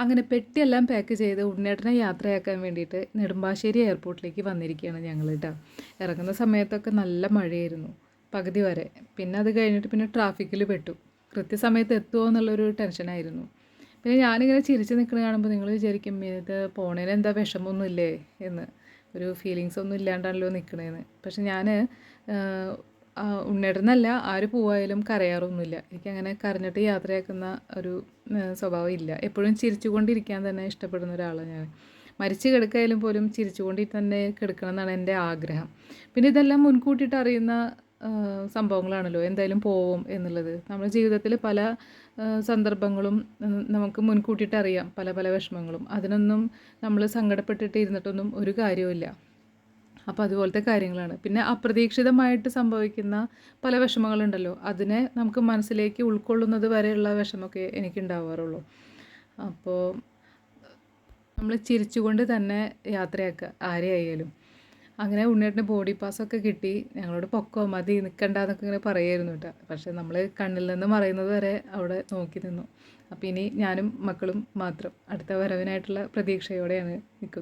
അങ്ങനെ പെട്ടിയെല്ലാം പാക്ക് ചെയ്ത് ഉണ്ണേട്ടനെ യാത്രയാക്കാൻ വേണ്ടിയിട്ട് നെടുമ്പാശ്ശേരി എയർപോർട്ടിലേക്ക് വന്നിരിക്കുകയാണ് ഞങ്ങൾ കേട്ടോ ഇറങ്ങുന്ന സമയത്തൊക്കെ നല്ല മഴയായിരുന്നു പകുതി വരെ. പിന്നെ അത് കഴിഞ്ഞിട്ട് പിന്നെ ട്രാഫിക്കിൽ പെട്ടു. കൃത്യസമയത്ത് എത്തുമോ എന്നുള്ളൊരു ടെൻഷനായിരുന്നു പിന്നെ ഞാനിങ്ങനെ ചിരിച്ച് നിൽക്കുന്നത് കാണുമ്പോൾ നിങ്ങൾ വിചാരിക്കും ഇത് പോണേന് എന്താ വിഷമമൊന്നുമില്ലേ എന്ന്. ഒരു ഫീലിങ്സ് ഒന്നും ഇല്ലാണ്ടാണല്ലോ നിൽക്കണേന്ന് പക്ഷെ ഞാൻ ഉണ്ണിടുന്നല്ല ആര് പോവായാലും കരയാറൊന്നുമില്ല. എനിക്കങ്ങനെ കരഞ്ഞിട്ട് യാത്രയാക്കുന്ന ഒരു സ്വഭാവം ഇല്ല എപ്പോഴും ചിരിച്ചുകൊണ്ടിരിക്കാൻ തന്നെ ഇഷ്ടപ്പെടുന്ന ഒരാളാണ് ഞാൻ. മരിച്ചു കിടക്കായാലും പോലും ചിരിച്ചുകൊണ്ട് തന്നെ കിടക്കണം എന്നാണ് എന്റെ ആഗ്രഹം. പിന്നെ ഇതെല്ലാം മുൻകൂട്ടിയിട്ട് അറിയുന്ന സംഭവങ്ങളാണല്ലോ. എന്തായാലും പോവും എന്നുള്ളത്. നമ്മുടെ ജീവിതത്തിൽ പല സന്ദർഭങ്ങളും നമുക്ക് മുൻകൂട്ടിയിട്ട് അറിയാം. പല പല വിഷമങ്ങളും. അതിനൊന്നും നമ്മൾ സങ്കടപ്പെട്ടിട്ട് ഇരുന്നിട്ടൊന്നും ഒരു കാര്യവുമില്ല. അപ്പോൾ അതുപോലത്തെ കാര്യങ്ങളാണ്. പിന്നെ അപ്രതീക്ഷിതമായിട്ട് സംഭവിക്കുന്ന പല വിഷമങ്ങളുണ്ടല്ലോ. അതിനെ നമുക്ക് മനസ്സിലേക്ക് ഉൾക്കൊള്ളുന്നത് വരെയുള്ള വിഷമമൊക്കെ എനിക്ക് ഉണ്ടാവാറുള്ളൂ. അപ്പോൾ നമ്മൾ ചിരിച്ചുകൊണ്ട് തന്നെ യാത്രയാക്കുക ആരെയായാലും അങ്ങനെ ഉണ്ണേട്ടിന് ബോഡി പാസ്സൊക്കെ കിട്ടി. ഞങ്ങളോട് പൊക്കോ മതി നിൽക്കണ്ട എന്നൊക്കെ ഇങ്ങനെ പറയായിരുന്നു കേട്ടോ. പക്ഷേ നമ്മൾ കണ്ണിൽ നിന്ന് മറയുന്നത് വരെ അവിടെ നോക്കി നിന്നു. അപ്പോൾ ഇനി ഞാനും മക്കളും മാത്രം അടുത്ത വരവിനായിട്ടുള്ള പ്രതീക്ഷയോടെയാണ് നിൽക്കുന്നത്